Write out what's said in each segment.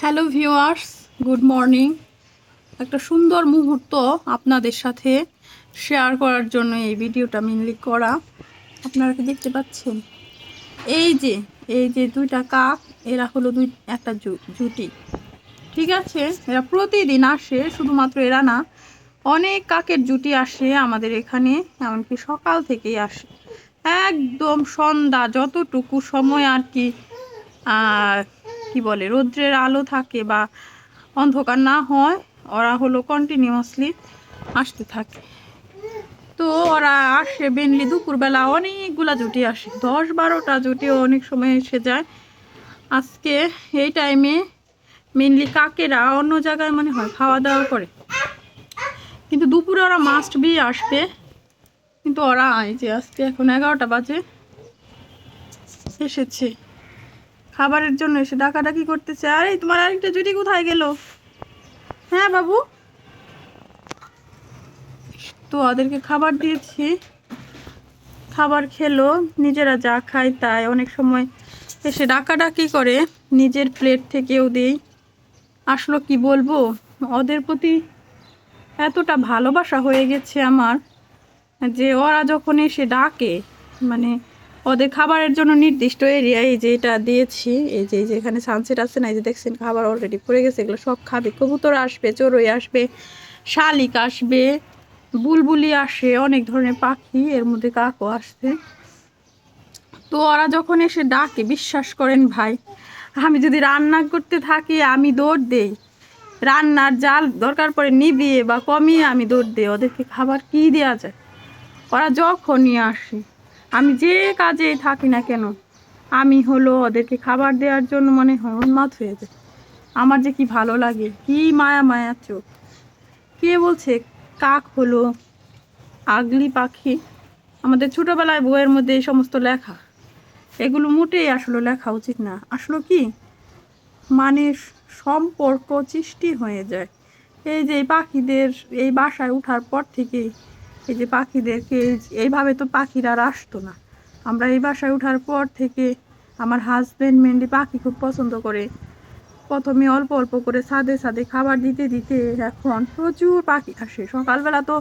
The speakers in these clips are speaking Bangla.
হ্যালো ভিউয়ার্স গুড মর্নিং একটা সুন্দর মুহূর্ত আপনাদের সাথে শেয়ার করার জন্য এই ভিডিওটা মেনলি করা। আপনারা কি দেখতে পাচ্ছেন? এই যে এই যে দুইটা কাক এরা হলো দুই, একটা জুটি। ঠিক আছে? এরা প্রতিদিন আসে, শুধুমাত্র এরা না, অনেক কাকের জুটি আসে আমাদের এখানে, এমনকি সকাল থেকেই আসে। একদম সন্ধ্যা, যতটুকু সময় আর কি কি বলে, রৌদ্রের আলো থাকে বা অন্ধকার না হয়, ওরা হলো কন্টিনিউয়াসলি আসতে থাকে। তো ওরা আসে মেনলি দুপুরবেলা, অনেকগুলা জুটি আসে। দশ বারোটা জুটিও অনেক সময় এসে যায়। আজকে এই টাইমে মেনলি কাকেরা অন্য জায়গায় মনে হয় খাওয়া দাওয়া করে। কিন্তু দুপুরে ওরা মাস্ট বি আসবে। কিন্তু ওরা আয় যে আজকে এখন এগারোটা বাজে, এসেছে। খাবারের জন্য এসে ডাকাডাকি করতেছে। আরে, তোমার আরেকটা জুটি কোথায় গেল? হ্যাঁ বাবু। তো ওদেরকে খাবার দিয়েছি। খাবার খেলো, নিজেরা যা খায় তাই। অনেক সময় এসে ডাকাডাকি করে, নিজের প্লেট থেকেও দেই। আসলো কি বলব? ওদের প্রতি এতটা ভালোবাসা হয়ে গেছে আমার যে ওরা যখন এসে ডাকে মানে ওদের খাবারের জন্য নির্দিষ্ট এরিয়া এই যে এটা দিয়েছি, এই যে এই যে এখানে সানসেট আছে না, এই যে দেখছেন খাবার অলরেডি পড়ে গেছে, এগুলো সব খাবে। কবুতর আসবে, চড়ুই আসবে, শালিক আসবে, বুলবুলি আসে, অনেক ধরনের পাখি, এর মধ্যে কাকও আসবে তো ওরা যখন এসে ডাকে, বিশ্বাস করেন ভাই, আমি যদি রান্না করতে থাকি, আমি দৌড় দেই। রান্নার জাল দরকার পড়ে নিবিয়ে বা কমিয়ে আমি দৌড় দিই, ওদেরকে খাবার কি দেওয়া যায়? ওরা যখনই আসে আমি যে কাজে থাকি না কেন, আমি হলো ওদেরকে খাবার দেওয়ার জন্য মনে হয় উন্মাদ হয়ে যায় আমার যে কি ভালো লাগে, কি মায়া মায়া চোখ। কে বলছে, কাক হলো আগলি পাখি। আমাদের ছোটোবেলায় বইয়ের মধ্যে এই সমস্ত লেখা, এগুলো মোটেই আসলে লেখা উচিত না। আসলে কি? মানে সম্পর্ক সৃষ্টি হয়ে যায়। এই যে পাখিদের এই বাসায় ওঠার পর থেকেই এই যে পাখিদেরকে এইভাবে তো পাখিরা আর আসতো না। আমরা এই বাসায় ওঠার পর থেকে আমার হাজব্যান্ড মেনলি পাখি খুব পছন্দ করে। প্রথমে অল্প অল্প করে ছাদে সাদে খাবার দিতে দিতে এখন প্রচুর পাখি আসে। সকালবেলা তো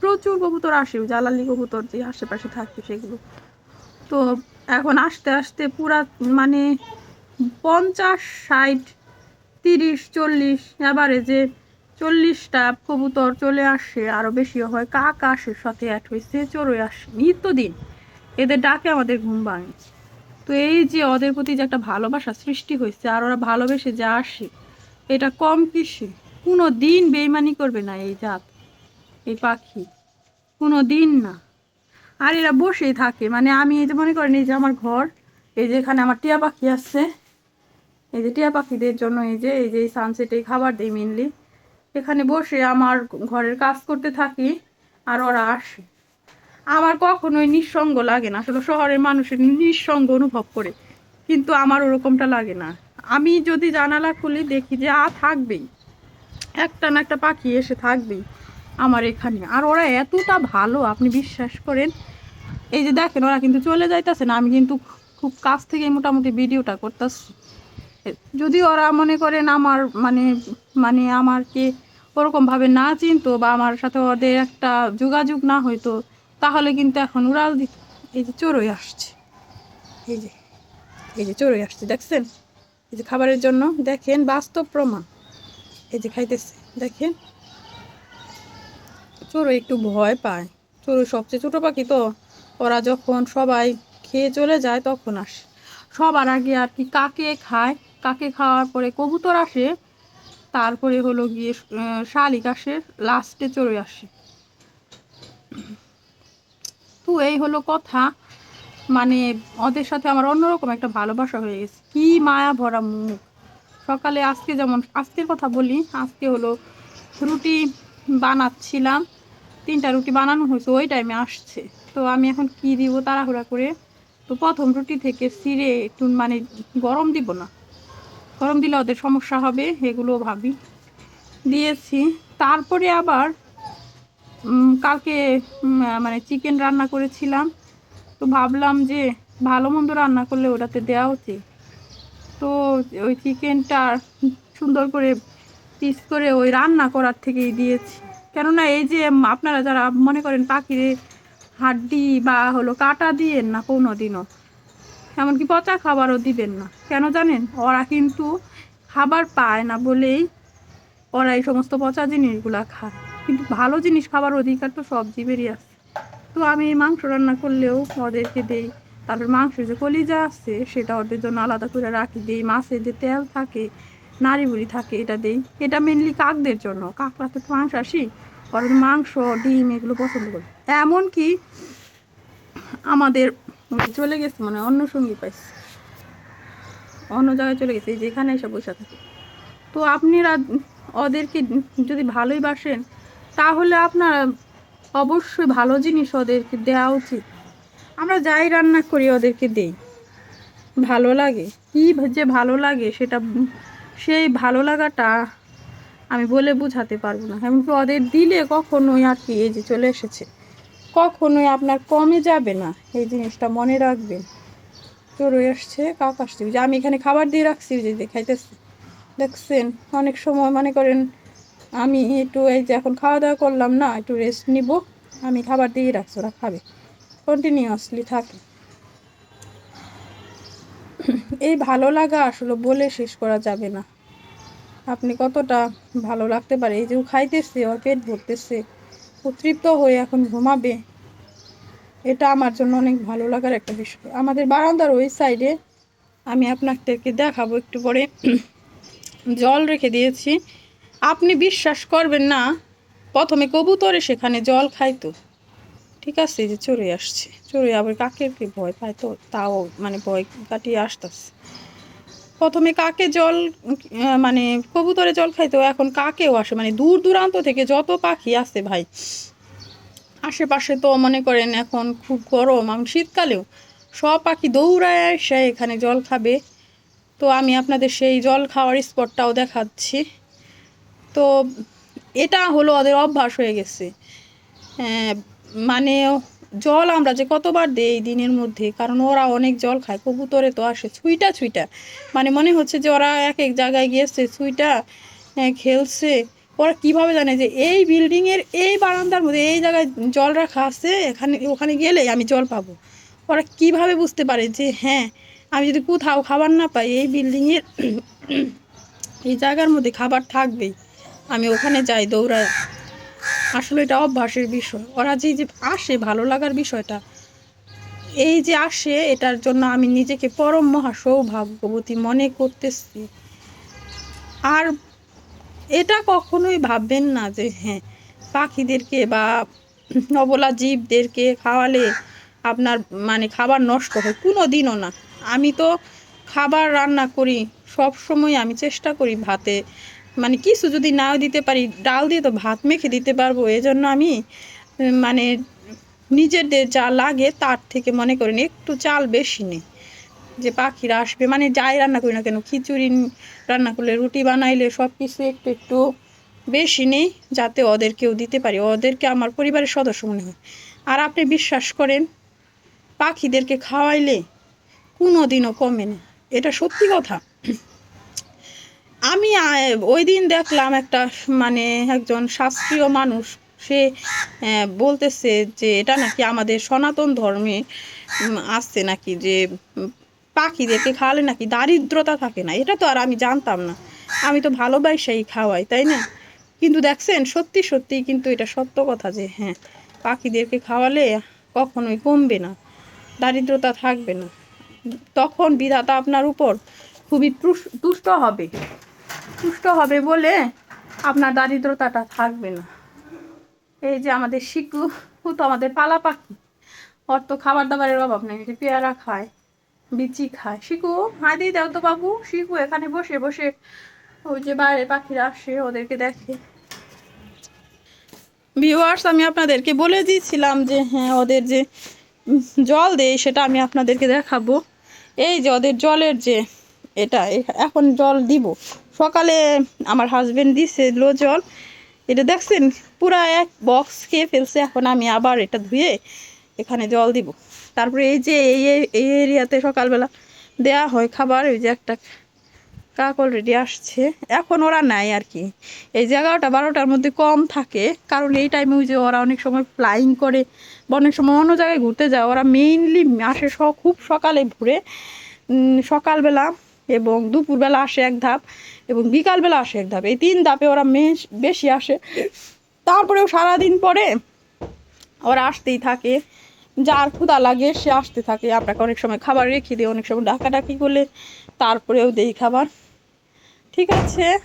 প্রচুর কবুতর আসে জ্বালালি কবুতর যে আশেপাশে থাকে সেগুলো। তো এখন আস্তে আস্তে পুরা মানে পঞ্চাশ, ষাট, তিরিশ, চল্লিশ অ্যাভারেজে চল্লিশটা কবুতর চলে আসে আরও বেশিও হয়। কাক আসে সাথে অ্যাড হয়েছে চড়ুই আসে। নিত্যদিন এদের ডাকে আমাদের ঘুম ভাঙে। তো এই যে ওদের প্রতি যে একটা ভালোবাসা সৃষ্টি হয়েছে, আর ওরা ভালোবেসে যা আসে, এটা কম কিসে কোনো দিন বেইমানি করবে না এই জাত, এই পাখি। কোনো দিন না। আর এরা বসেই থাকে। মানে আমি এই যে মনে করেন, এই যে আমার ঘর, এই যে এখানে আমার টিয়া পাখি আছে, এই যে টিয়া পাখিদের জন্য এই যে এই যে এই সানসেটে খাবার দিই মেনলি এখানে বসে আমার ঘরের কাজ করতে থাকি আর ওরা আসে। আমার কখনোই নিঃসঙ্গ লাগে না। আসলে শহরের মানুষের নিঃসঙ্গ অনুভব করে, কিন্তু আমার ওরকমটা লাগে না। আমি যদি জানালা খুলি, দেখি যে, আ, থাকবেই। একটা না একটা পাখি এসে থাকবেই আমার এখানে। আর ওরা এতটা ভালো, আপনি বিশ্বাস করেন? এই যে দেখেন, ওরা কিন্তু চলে যাইতেছে না, আমি কিন্তু খুব কাছ থেকে মোটামুটি ভিডিওটা করতেছি। যদি ওরা মনে করেন আমার মানে মানে আমারকে ওরকমভাবে না চিনতো বা আমার সাথে ওদের একটা যোগাযোগ না হইতো, তাহলে কিন্তু এখন উড়াল দিত। এই যে চড়ুই আসছে। এই যে এই যে চড়ুই আসছে, দেখছেন? এই যে খাবারের জন্য দেখেন বাস্তব প্রমাণ। এই যে খাইতেছে, দেখেন? চড়ুই একটু ভয় পায়। চড়ুই সবচেয়ে ছোটো পাখি তো। ওরা যখন সবাই খেয়ে চলে যায় তখন আসে। সবার আগে আর কি কাকে খায়? কাকে খাওয়ার পরে কবুতর আসে তারপরে হলো গিয়ে শালিক আসে লাস্টে চড়ুই আসে। তো এই হলো কথা। মানে ওদের সাথে আমার অন্যরকম একটা ভালোবাসা হয়ে গেছে। কি মায়া ভরা মুখ। সকালে আজকে যেমন, আজকের কথা বলি, আজকে হলো রুটি বানাচ্ছিলাম। তিনটা রুটি বানানো হয়েছে, ওই টাইমে আসছে। তো আমি এখন কি দিব তাড়াহুড়া করে? তো প্রথম রুটি থেকে সিরে একটু মানে গরম দিব না। গরম দিলে ওদের সমস্যা হবে এগুলো ভাবি। দিয়েছি। তারপরে আবার কালকে মানে চিকেন রান্না করেছিলাম। তো ভাবলাম যে ভালো মন্দ রান্না করলে ওটাতে দেওয়া উচিত তো ওই চিকেনটা সুন্দর করে পিস করে ওই রান্না করার থেকেই দিয়েছি। কেননা এই যে আপনারা যারা মনে করেন পাখির হাড্ডি বা হলো কাটা দিয়েন না কোনো দিনও এমনকি পচা খাবারও দিবেন না। কেন জানেন? ওরা কিন্তু খাবার পায় না বলেই ওরা এই সমস্ত পচা জিনিসগুলো খায়। কিন্তু ভালো জিনিস খাবার অধিকার তো সব জীবেরই আছে। তো আমি মাংস রান্না করলেও ওদেরকে দেই। তারপর মাংসের যে কলিজা আছে, সেটা ওদের জন্য আলাদা করে রাখি। দিই মাছের যে তেল থাকে নাড়ি বুড়ি থাকে, এটা দেই। এটা মেনলি কাকদের জন্য। কাকরা তো মাংস আসি ওরা মাংস, ডিম এগুলো পছন্দ করে। এমনকি আমাদের চলে গেছে মানে অন্য সঙ্গী পাইছে। অন্য জায়গায় চলে গেছে যেখানে এসে বসে থাকে তো আপনারা ওদেরকে যদি ভালোই বাসেন, তাহলে আপনার অবশ্যই ভালো জিনিস ওদেরকে দেওয়া উচিত। আমরা যাই রান্না করি, ওদেরকে দেই। ভালো লাগে। কী যে ভালো লাগে, সেটা সেই ভালো লাগাটা আমি বলে বোঝাতে পারব না। এমনকি ওদের দিলে কখনোই আর কি এই যে চলে এসেছে। কখনোই আপনার কমে যাবে না। এই জিনিসটা মনে রাখবেন। চলে এসছে কাক আসছে যে আমি এখানে খাবার দিয়ে রাখছি যে দেখাইতেছি। দেখছেন, অনেক সময় মনে করেন আমি একটু এই যে এখন খাওয়া দাওয়া করলাম না, একটু রেস্ট নিব। আমি খাবার দিয়ে রাখছি, ওরা খাবে। কন্টিনিউয়াসলি থাকে। এই ভালো লাগা আসলে বলে শেষ করা যাবে না। আপনি কতটা ভালো লাগতে পারে। এই যে খাইতেছে, ওর পেট ভরতেছে। ও তৃপ্ত হয়ে এখন ঘুমাবে। এটা আমার জন্য অনেক ভালো লাগার একটা বিষয়। আমাদের বারান্দার ওই সাইডে আমি আপনাদেরকে দেখাবো একটু পরে। জল রেখে দিয়েছি। আপনি বিশ্বাস করবেন না, প্রথমে কবুতরে সেখানে জল খাইতো। ঠিক আছে, যে চড়ে আসছে। চড়ে আবার কাকের কি ভয় পায় তো, তাও মানে ভয় কাটিয়ে আসতেছে। প্রথমে কাকে জল মানে কবুতরে জল খাইতো, এখন কাকেও আসে? মানে দূর দূরান্ত থেকে যত পাখি আসে ভাই, আশেপাশে তো মনে করেন এখন খুব গরম, আমি শীতকালেও সব পাখি দৌড়ায় এসে এখানে জল খাবে। তো আমি আপনাদের সেই জল খাওয়ার স্পটটাও দেখাচ্ছি। তো এটা হলো ওদের অভ্যাস হয়ে গেছে। মানে জল আমরা যে কতবার দেই দিনের মধ্যে কারণ ওরা অনেক জল খায় কবুতরে তো আসে ছুইটা ছুইটা। মানে মনে হচ্ছে যে ওরা এক এক জায়গায় গিয়েছে ছুইটা হ্যাঁ, খেলছে। ওরা কীভাবে জানে যে এই বিল্ডিংয়ের এই বারান্দার মধ্যে এই জায়গায় জল রাখা আছে এখানে ওখানে গেলে আমি জল পাবো? ওরা কীভাবে বুঝতে পারে যে হ্যাঁ আমি যদি কোথাও খাবার না পাই এই বিল্ডিংয়ের এই জায়গার মধ্যে খাবার থাকবেই আমি ওখানে যাই দৌড়ায় আসলে এটা অভ্যাসের বিষয়। ওরা যে যে আসে, ভালো লাগার বিষয়টা, এই যে আসে, এটার জন্য আমি নিজেকে পরম মহা সৌভাগ্যবতী মনে করতেছি। আর এটা কখনোই ভাববেন না যে হ্যাঁ পাখিদেরকে বা অবলা জীবদেরকে খাওয়ালে আপনার মানে খাবার নষ্ট হয়। কোনো দিনও না। আমি তো খাবার রান্না করি সব সময় আমি চেষ্টা করি ভাতে মানে কিছু যদি নাও দিতে পারি, ডাল দিয়ে তো ভাত মেখে দিতে পারব, এজন্য আমি মানে নিজেদের যা লাগে তার থেকে মনে করেন একটু চাল বেশি নেই যে পাখিরা আসবে মানে যাই রান্না করি না কেন, খিচুড়ি রান্না করলে, রুটি বানাইলে সব কিছু একটু একটু বেশি নেই যাতে ওদেরকেও দিতে পারি, ওদেরকে আমার পরিবারের সদস্য মনে হয়। আর আপনি বিশ্বাস করেন, পাখিদেরকে খাওয়াইলে কোনো দিনও কমে না, এটা সত্যি কথা। আমি ওই দিন দেখলাম একটা মানে একজন শাস্ত্রীয় মানুষ, সে বলতেছে যে এটা নাকি আমাদের সনাতন ধর্মে আসছে নাকি যে পাখিদেরকে খাওয়ালে নাকি দারিদ্রতা থাকে না। এটা তো আর আমি জানতাম না। আমি তো ভালোবাসাই খাওয়াই, তাই না? কিন্তু দেখছেন, সত্যি সত্যি কিন্তু এটা সত্য কথা যে হ্যাঁ পাখিদেরকে খাওয়ালে কখনোই কমবে না, দারিদ্রতা থাকবে না। তখন বিধাতা আপনার উপর খুবই তুষ- তুষ্ট হবে। তুষ্ট হবে বলে আপনার দারিদ্রতাটা থাকবে না। এই যে আমাদের শিকু তো আমাদের পালা পাখি। ওর তো খাবার দাবারের অভাব নেই, যে পেয়ারা খায়, বিচি খায়। শিকু হাই দিয়ে দাও তো বাবু। শিকু এখানে বসে বসে ওই যে বাইরে পাখিরা আসে, ওদেরকে দেখে। ভিউয়ার্স আমি আপনাদেরকে বলে দিয়েছিলাম যে হ্যাঁ ওদের যে জল দেয়, সেটা আমি আপনাদেরকে দেখাবো। এই যে ওদের জলের যে এটা এখন জল দিব। সকালে আমার হাজবেন্ড দিছে লো জল। এটা দেখছেন? পুরা এক বক্স খেয়ে ফেলছে। এখন আমি আবার এটা ধুয়ে এখানে জল দিব। তারপরে এই যে এই এই- এরিয়াতে সকালবেলা দেয়া হয় খাবার, ওই যে একটা কাক অলরেডি আসছে। এখন ওরা নাই আর কি। এই এগারোটা, বারোটার মধ্যে কম থাকে। কারণ এই টাইমে ওই যে ওরা অনেক সময় ফ্লাইং করে বা অনেক সময় অন্য জায়গায় ঘুরতে যায়। ওরা মেইনলি আসে খুব সকালে ঘুরে। সকালবেলা এবং দুপুরবেলা আসে এক ধাপ এবং বিকালবেলা আসে এক ধাপ। এই তিন ধাপে ওরা মেশ বেশি আসে। তারপরেও সারাদিন পরে ওরা আসতেই থাকে। যার ক্ষুদা লাগে সে আসতে থাকে। আপনাকে অনেক সময় খাবার রেখে দিই, অনেক সময় ডাকাডাকি করলে তারপরেও দেই খাবার। ঠিক আছে?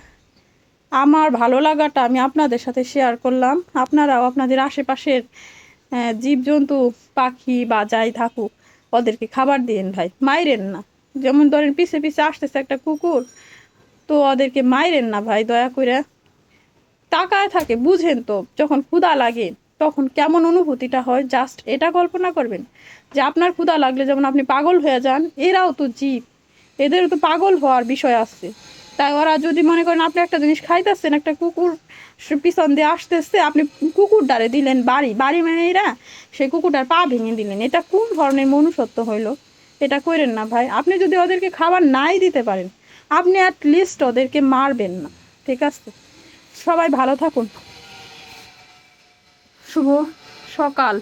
আমার ভালো লাগাটা আমি আপনাদের সাথে শেয়ার করলাম। আপনারাও আপনাদের আশেপাশের জীবজন্তু, পাখি বা যাই থাকুক, ওদেরকে খাবার দিন ভাই। মাইরেন না। যেমন ধরেন পিছে পিছে আসতেছে একটা কুকুর, তো ওদেরকে মাইরেন না ভাই, দয়া করে তাকায় থাকে, বুঝেন তো, যখন ক্ষুধা লাগে, তখন কেমন অনুভূতিটা হয় জাস্ট এটা কল্পনা করবেন। যে আপনার ক্ষুধা লাগলে যেমন আপনি পাগল হয়ে যান, এরাও তো জীব, এদেরও তো পাগল হওয়ার বিষয় আছে। তাই ওরা যদি মনে করেন আপনি একটা জিনিস খাইতেছেন, একটা কুকুর পিছন দিয়ে আসতেছে, আপনি কুকুর ডারে দিলেন বাড়ি বাড়ি মানে এরা সেই কুকুরটার পা ভেঙে দিলেন। এটা কোন ধরনের মনুষ্যত্ব হইল? এটা করেন না ভাই। আপনি যদি ওদেরকে খাবার নাই দিতে পারেন, আপনি অ্যাটলিস্ট ওদেরকে মারবেন না, ঠিক আছে? সবাই ভালো থাকুন। শুভ সকাল।